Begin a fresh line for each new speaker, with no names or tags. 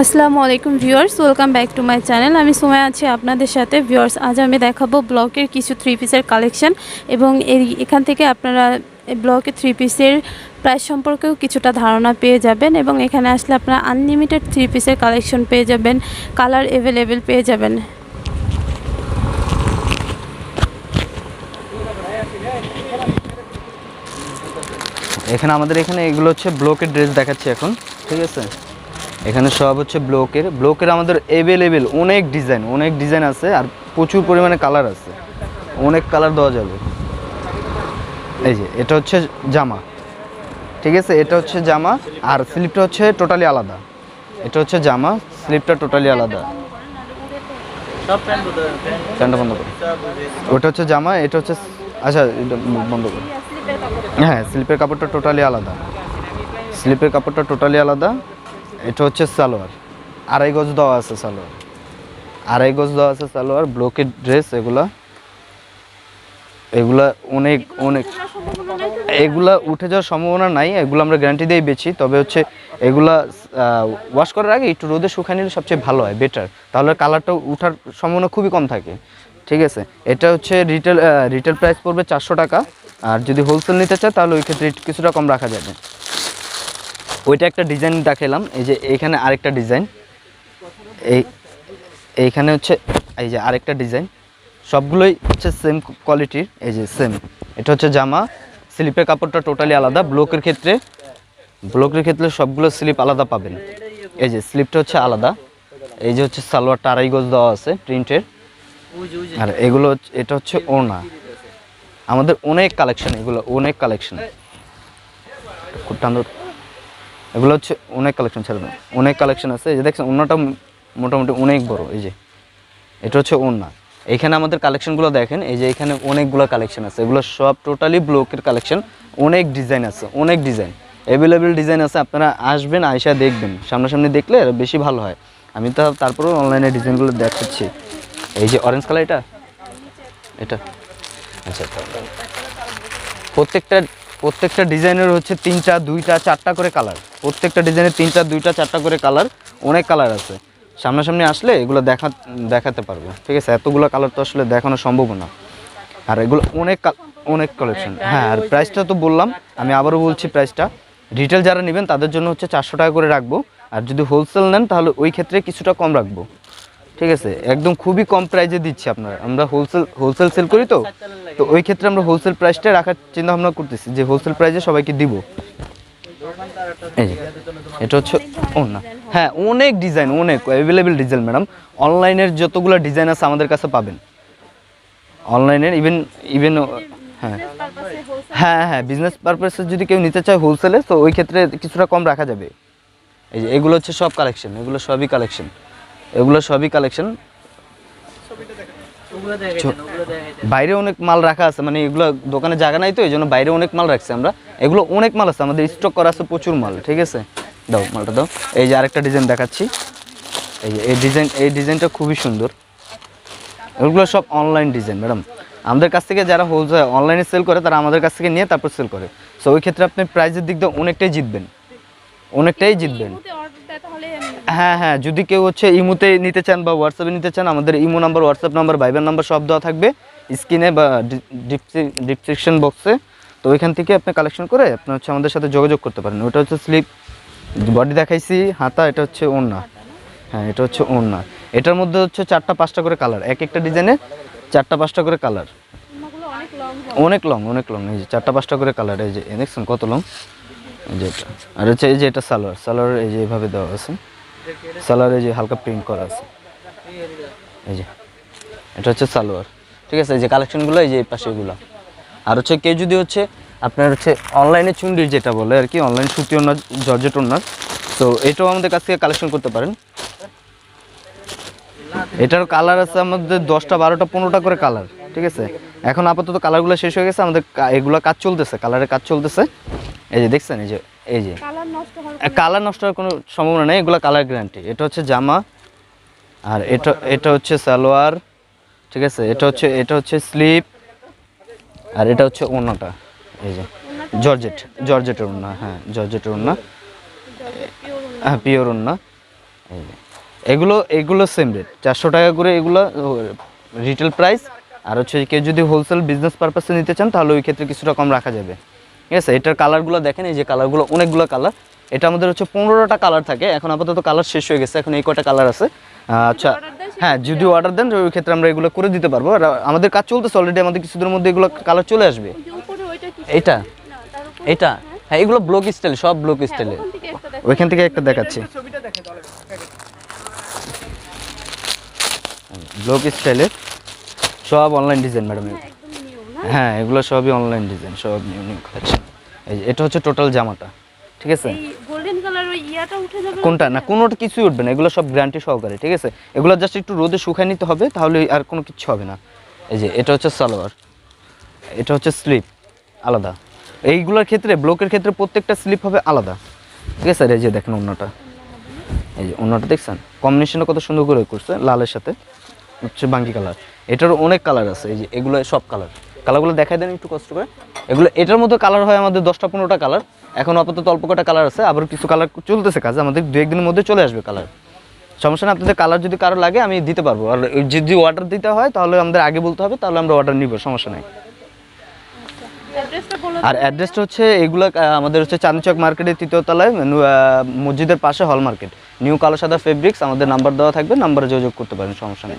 আসসালামু আলাইকুম viewers, welcome back to my channel. আমি সময় আছি আপনাদের সাথে। ভিউয়ার্স, আজ আমি দেখাবো ব্লকের কিছু থ্রি পিসের কালেকশন এবং এই এখান থেকে আপনারা এই ব্লকের থ্রি পিসের প্রাইস সম্পর্কেও কিছুটা ধারণা পেয়ে যাবেন এবং এখানে আসলে আপনারা আনলিমিটেড থ্রি পিসের কালেকশন পেয়ে যাবেন কালার অ্যাভেলেবেল পেয়ে যাবেন।
এখানে আমাদের এখানে এগুলো হচ্ছে ব্লকের ড্রেস দেখাচ্ছি এখন, ঠিক আছে? এখানে সব হচ্ছে ব্লকের। ব্লকের আমাদের অ্যাভেলেবেল অনেক ডিজাইন অনেক ডিজাইন আছে আর প্রচুর পরিমাণে কালার আছে। অনেক কালার দেওয়া যাবে। এই যে এটা হচ্ছে জামা। ঠিক আছে? এটা হচ্ছে জামা আর স্লিপটা হচ্ছে টোটালি আলাদা। এটা হচ্ছে জামা স্লিপটা টোটালি আলাদা। ফ্যানটা বন্ধ করো। ওটা হচ্ছে জামা এটা হচ্ছে আচ্ছা এটা বন্ধ করো। হ্যাঁ স্লিপের কাপড়টা টোটালি আলাদা। স্লিপের কাপড়টা টোটালি আলাদা। এটা হচ্ছে সালোয়ার। আড়াই গজ দেওয়া আছে সালোয়ার। আড়াই গজ দেওয়া আছে সালোয়ার, ব্লকের ড্রেস এগুলা। এগুলা অনেক অনেক। এগুলা উঠে যাওয়ার সম্ভাবনা নাই, এগুলো আমরা গ্যারান্টি দিয়েই বেছি তবে হচ্ছে এগুলা ওয়াশ করার আগে একটু রোদে শুকায় নিলে সবচেয়ে ভালো হয় বেটার তাহলে কালারটা উঠার সম্ভাবনা খুবই কম থাকে। ঠিক আছে? এটা হচ্ছে রিটেল রিটেল প্রাইস পড়বে চারশো টাকা। আর যদি হোলসেল নিতে চায় তাহলে ওই ক্ষেত্রে কিছুটা কম রাখা যাবে। ওইটা একটা ডিজাইন দেখালাম এই যে এইখানে আরেকটা ডিজাইন এই, এইখানে হচ্ছে, এই যে আরেকটা ডিজাইন সবগুলোই হচ্ছে সেম কোয়ালিটির এই যে সেম এটা হচ্ছে জামা, স্লিপের কাপড়টা টোটালি আলাদা। ব্লকের ক্ষেত্রে ব্লকের ক্ষেত্রে সবগুলো স্লিপ আলাদা পাবেন। এই যে স্লিপটা হচ্ছে আলাদা। এই যে হচ্ছে সালোয়ারটা আড়াই দেওয়া আছে প্রিন্টের আর এগুলো এটা হচ্ছে ওনা আমাদের অনেক কালেকশন এগুলো অনেক কালেকশন এগুলো হচ্ছে অনেক কালেকশন ছেড়ে দেন। অনেক কালেকশন আছে। যে দেখছেন অন্যটা মোটামুটি অনেক বড়, এই যে। এটা হচ্ছে ওন্না এখানে আমাদের কালেকশনগুলো দেখেন, এই যে এখানে অনেকগুলো কালেকশন আছে। এগুলো সব টোটালি ব্লকের কালেকশন অনেক ডিজাইন আছে, অনেক ডিজাইন অ্যাভেলেবেল ডিজাইন আছে, আপনারা আসবেন আয়সা দেখবেন। সামনাসামনি দেখলে বেশি ভালো হয়। আমি তো তারপরেও অনলাইনে ডিজাইনগুলো দেখাচ্ছি। এই যে অরেঞ্জ কালার এটা? এটা? আচ্ছা। প্রত্যেকটা প্রত্যেকটা ডিজাইনের হচ্ছে তিনটা, দুইটা, চারটা করে কালার। প্রত্যেকটা ডিজাইনের তিনটা, দুইটা, চারটা করে কালার, অনেক কালার আছে। সামনাসামনি আসলে এগুলো দেখা দেখাতে পারব। ঠিক আছে, এতগুলো কালার তো আসলে দেখানো সম্ভব না। আর এগুলো অনেক অনেক কালেকশন হ্যাঁ আর প্রাইসটা তো বললাম, আমি আবারও বলছি প্রাইসটা রিটেল যারা নেবেন, তাদের জন্য হচ্ছে চারশো টাকা করে রাখব। আর যদি হোলসেল নেন, তাহলে ওই ক্ষেত্রে কিছুটা কম রাখব। ঠিক আছে, একদম খুবই কম প্রাইজে দিচ্ছি আপনার। আমরা হোলসেল হোলসেল সেল করি তো? তো ওই ক্ষেত্রে আমরা হোলসেল প্রাইসটা রাখার চিন্তা ভাবনা করতেছি, যে হোলসেল প্রাইজে সবাইকে দিব। এই এটা হচ্ছে না। হ্যাঁ অনেক ডিজাইন অনেক অ্যাভেলেবেল ডিজাইন ম্যাডাম অনলাইনের যতগুলো ডিজাইন আছে আমাদের কাছে পাবেন। অনলাইনের ইভেন ইভেন হ্যাঁ। হ্যাঁ হ্যাঁ বিজনেস পারপাসে যদি কেউ নিতে চায় হোলসেলে তো ওই ক্ষেত্রে কিছুটা কম রাখা যাবে। এই যে, এগুলো হচ্ছে সব কালেকশন এগুলো সবই কালেকশন এগুলো সবই কালেকশন বাইরে অনেক মাল রাখা আছে মানে এগুলো দোকানে জায়গা নাই তো এই জন্য বাইরে অনেক মাল রাখছি আমরা। এগুলো অনেক মাল আছে আমাদের স্টক করা আছে প্রচুর মাল ঠিক আছে? দাও মালটা দাও। এই যে আরেকটা ডিজাইন দেখাচ্ছি। এই যে এই ডিজাইন এই ডিজাইনটা খুবই সুন্দর। এগুলো সব অনলাইন ডিজাইন ম্যাডাম আমাদের কাছ থেকে যারা হোলসেল অনলাইনে সেল করে তারা আমাদের কাছ থেকে নিয়ে তারপর সেল করে। সো ওই ক্ষেত্রে আপনি প্রাইজের দিক দিয়ে অনেকটাই জিতবেন। অনেকটাই জিতবেন। হ্যাঁ হ্যাঁ যদি কেউ হচ্ছে ইমোতে নিতে চান বা হোয়াটসঅ্যাপে নিতে চান আমাদের imo number WhatsApp number Viber number সব দেওয়া থাকবে স্ক্রিনে বা ডিসক্রিপশন বক্সে তো ওইখান থেকে আপনি কালেকশন করে আপনি হচ্ছে আমাদের সাথে যোগাযোগ করতে পারেন। ওটা হচ্ছে স্লিপ বডি দেখাইছি হাতা এটা হচ্ছে ওড়না। হ্যাঁ এটা হচ্ছে ওড়না। এটার মধ্যে হচ্ছে চারটা পাঁচটা করে কালার এক একটা ডিজাইনে চারটা পাঁচটা করে কালার অনেক লং অনেক লং এই যে চারটা পাঁচটা করে কালার এই যে দেখছেন কত লং এই যে এটা। আর হচ্ছে এই যে এটা সালোয়ার। সালোয়ার এই যে এভাবে দেওয়া আছে। সালোয়ার এই যে হালকা প্রিন্ট করা আছে। এই যে, এটা হচ্ছে সালোয়ার। ঠিক আছে, এই যে কালেকশনগুলো এই যে এই পাশে এগুলো। আর হচ্ছে কেউ যদি হচ্ছে আপনার হচ্ছে অনলাইনে চুন্ডির যেটা বলে আর কি অনলাইন সুতি ওনার জর্জেট ওনার তো এটাও আমাদের কাছ থেকে কালেকশন করতে পারেন। এটার কালার আছে আমাদের দশটা, বারোটা, পনেরোটা করে কালার ঠিক আছে? এখন আপাতত কালারগুলো শেষ হয়ে গেছে, আমাদের এগুলো কাজ চলতেছে কালারের কাজ চলতেছে। এই যে দেখছেন, এই যে এই যে। কালার নষ্ট হওয়ার কোনো সম্ভাবনা নেই এগুলো কালার গ্যারান্টি। এটা হচ্ছে জামা আর এটা এটা হচ্ছে সালোয়ার ঠিক আছে? এটা হচ্ছে এটা হচ্ছে স্লিপ আর এটা হচ্ছে ওড়নাটা এই যে। জর্জেট জর্জেটের ওড়না হ্যাঁ জর্জেটের ওড়না। হ্যাঁ পিওর যে। এগুলো এগুলো সেম রেট চারশো টাকা করে এগুলো রিটেল প্রাইস আর হচ্ছে কেউ যদি হোলসেল বিজনেস পারপাসে নিতে চান তাহলে ওই ক্ষেত্রে কিছুটা কম রাখা যাবে। ঠিক আছে? এটার কালারগুলো দেখেন এই যে কালারগুলো অনেকগুলো কালার এটা আমাদের হচ্ছে পনেরোটা কালার থাকে। এখন আপাতত কালার শেষ হয়ে গেছে এখন এই কটা কালার আছে? আচ্ছা হ্যাঁ যদি অর্ডার দেন ওই ক্ষেত্রে আমরা এগুলো করে দিতে পারব। আর আমাদের কাজ চলতেছে অলরেডি আমাদের কিছুদিনের মধ্যে এগুলো কালার চলে আসবে। এটা?
না তার উপরে
এটা? হ্যাঁ। এগুলো ব্লক স্টাইল সব ব্লক স্টাইলে
একটা দেখো
ওইখান থেকে একটা দেখাচ্ছি। ব্লক স্টাইলের সব অনলাইন ডিজাইন ম্যাডাম
একদম নিউ না?
হ্যাঁ এগুলো সবই অনলাইন ডিজাইন সব ইউনিক কালেকশন এই এটা হচ্ছে টোটাল জামাটা। ঠিক আছে?
গোল্ডেন কালার ওই ইয়াটা উঠে যাবে
কোনটা? না কোনোটা কিছুই উঠবে না এগুলো সব গ্যারান্টি সহকারে ঠিক আছে? এগুলো জাস্ট একটু রোদে শুকায় নিতে হবে তাহলে আর কোনো কিছু হবে না। এই যে এটা হচ্ছে সালোয়ার এটা হচ্ছে স্লিপ আলাদা। এইগুলোর ক্ষেত্রে ব্লকের ক্ষেত্রে প্রত্যেকটা স্লিপ হবে আলাদা। ঠিক আছে? এই যে দেখেন অন্যটা। এই যে অন্যটা দেখছেন? কম্বিনেশনটা কত সুন্দর করে করছে লালের সাথে হচ্ছে বাঙ্গি কালার এটারও অনেক কালার আছে এই যে এগুলো সব কালার কালারগুলো দেখাই দেন একটু কষ্ট করে। এগুলো এটার মধ্যে কালার হয় আমাদের দশটা পনেরোটা কালার এখন আপাতত অল্প কটা কালার আছে আবার কিছু কালার চলতেছে কাজ আমাদের দু একদিনের মধ্যে চলে আসবে কালার সমস্যা না আপনাদের কালার যদি কারও লাগে আমি দিতে পারব। আর যদি অর্ডার দিতে হয় তাহলে আমাদের আগে বলতে হবে তাহলে আমরা অর্ডার নিব সমস্যা নেই।
বলে
আর অ্যাড্রেসটা হচ্ছে এগুলো আমাদের হচ্ছে চাঁদচক মার্কেটের তৃতীয় তলায় মসজিদের পাশে হল মার্কেট নিউ কালো সাদা ফেব্রিক্স আমাদের নাম্বার দেওয়া থাকবে নাম্বারে যোগাযোগ করতে পারেন সমস্যা নেই।